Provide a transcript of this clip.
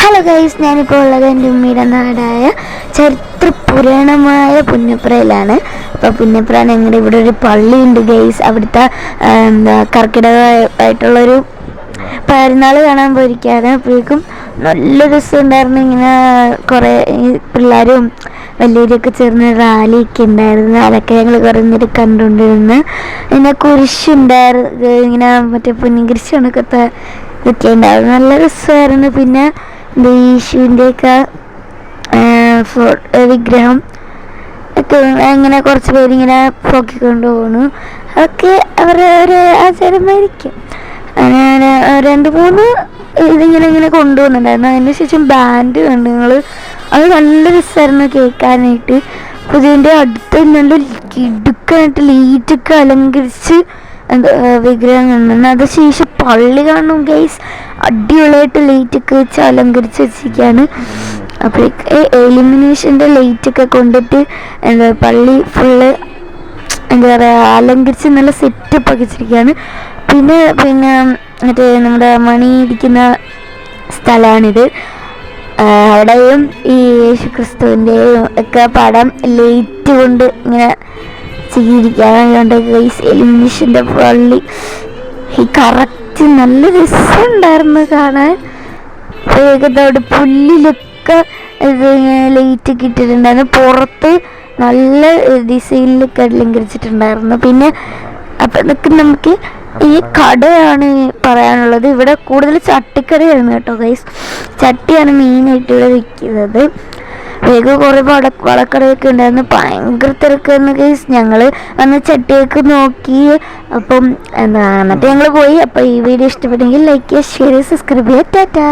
Hello guys ഞാനിപ്പോൾ ഉള്ളത് എന്റെ ഉമ്മയുടെ നാടായ ചരിത്ര പുരാണമായ പുന്നപ്രയിലാണ്. അപ്പോൾ പുന്നപ്ര ഞങ്ങളുടെ ഇവിടെ ഒരു പള്ളിയുണ്ട് ഗൈസ് അവിടുത്തെ എന്താ കർക്കിടകമായിട്ടുള്ളൊരു പെരുന്നാൾ കാണാൻ പോയിരിക്കുകയാണ്. അപ്പോഴേക്കും നല്ല രസമുണ്ടായിരുന്നു. ഇങ്ങനെ കുറേ പിള്ളേരും വലിയവരൊക്കെ ചേർന്ന് റാലിയൊക്കെ ഉണ്ടായിരുന്നു. അതൊക്കെ ഞങ്ങൾ കുറേ നേരം കണ്ടുകൊണ്ടിരുന്നു. പിന്നെ കുരിശുണ്ടായിരുന്നു. ഇങ്ങനെ മറ്റേ പുന്നിൻ കണക്കത്തെ ഇതൊക്കെ ഉണ്ടായിരുന്നു. നല്ല രസമായിരുന്നു. പിന്നെ യേശുവിന്റെയൊക്കെ വിഗ്രഹം ഒക്കെ അങ്ങനെ കുറച്ച് പേരിങ്ങനെ പൊക്കിക്കൊണ്ട് പോകുന്നു അതൊക്കെ അവരുടെ ഒരു ആചാരമായിരിക്കും. അങ്ങനെ രണ്ട് മൂന്ന് ഇതിങ്ങനെ ഇങ്ങനെ കൊണ്ടുപോകുന്നുണ്ടായിരുന്നു അതിന് ശേഷം ബാൻഡ് കണ്ടു നിങ്ങൾ അത് നല്ല രസമായിരുന്നു കേൾക്കാനായിട്ട്. ഇതിന്റെ അടുത്ത് നല്ല ഇടുക്കാനായിട്ട് ലൈറ്റൊക്കെ അലങ്കരിച്ച് എന്താ വിഗ്രഹം കാണുന്നു അത് ശേഷം പള്ളി കാണും ഗൈസ് അടിപൊളിയായിട്ട് ലൈറ്റൊക്കെ വെച്ച് അലങ്കരിച്ച് വെച്ചിരിക്കുകയാണ് അപ്പോഴേക്ക് എലിമിനേഷന്റെ ലൈറ്റൊക്കെ കൊണ്ടിട്ട് എന്താ പള്ളി ഫുള്ള് എന്താ പറയുക അലങ്കരിച്ച് നല്ല സെറ്റപ്പ് ഒക്കെ വെച്ചിരിക്കുകയാണ് പിന്നെ പിന്നെ മറ്റേ നമ്മുടെ മണി ഇരിക്കുന്ന സ്ഥലമാണിത്. അവിടെയും ഈ യേശു ക്രിസ്തുവിന്റെയും ഒക്കെ പടം ലൈറ്റ് കൊണ്ട് ഇങ്ങനെ ചെയ്തിരിക്കുകയാണ് ഗൈസ് എലിമിനേഷന്റെ പള്ളി ഈ കറക്റ്റ് നല്ല രസമുണ്ടായിരുന്നു കാണാൻ. വേഗത്തോട് പുല്ലിലൊക്കെ ഇത് ലൈറ്റ് ഇട്ടിട്ടുണ്ടായിരുന്നു. പുറത്ത് നല്ല ഡിസൈനിലൊക്കെ അലങ്കരിച്ചിട്ടുണ്ടായിരുന്നു. പിന്നെ അപ്പം ഇതൊക്കെ നമുക്ക് ഈ കടയാണ് പറയാനുള്ളത്. ഇവിടെ കൂടുതൽ ചട്ടിക്കറിയായിരുന്നു കേട്ടോ ഗൈസ് ചട്ടിയാണ് മെയിനായിട്ട് ഇവിടെ വിൽക്കുന്നത് വേഗം കുറേ വട വളക്കടയൊക്കെ ഉണ്ടായിരുന്നു. ഭയങ്കര തിരക്കായിരുന്നു കേസ് ഞങ്ങൾ വന്ന് ചട്ടിയൊക്കെ നോക്കി. അപ്പം എന്താ എന്നിട്ട് ഞങ്ങൾ പോയി. അപ്പോൾ ഈ വീഡിയോ ഇഷ്ടപ്പെട്ടെങ്കിൽ ലൈക്ക് ചെയ്യുക ഷെയർ ചെയ്യുക സബ്സ്ക്രൈബ് ചെയ്യുക. ടാറ്റാ.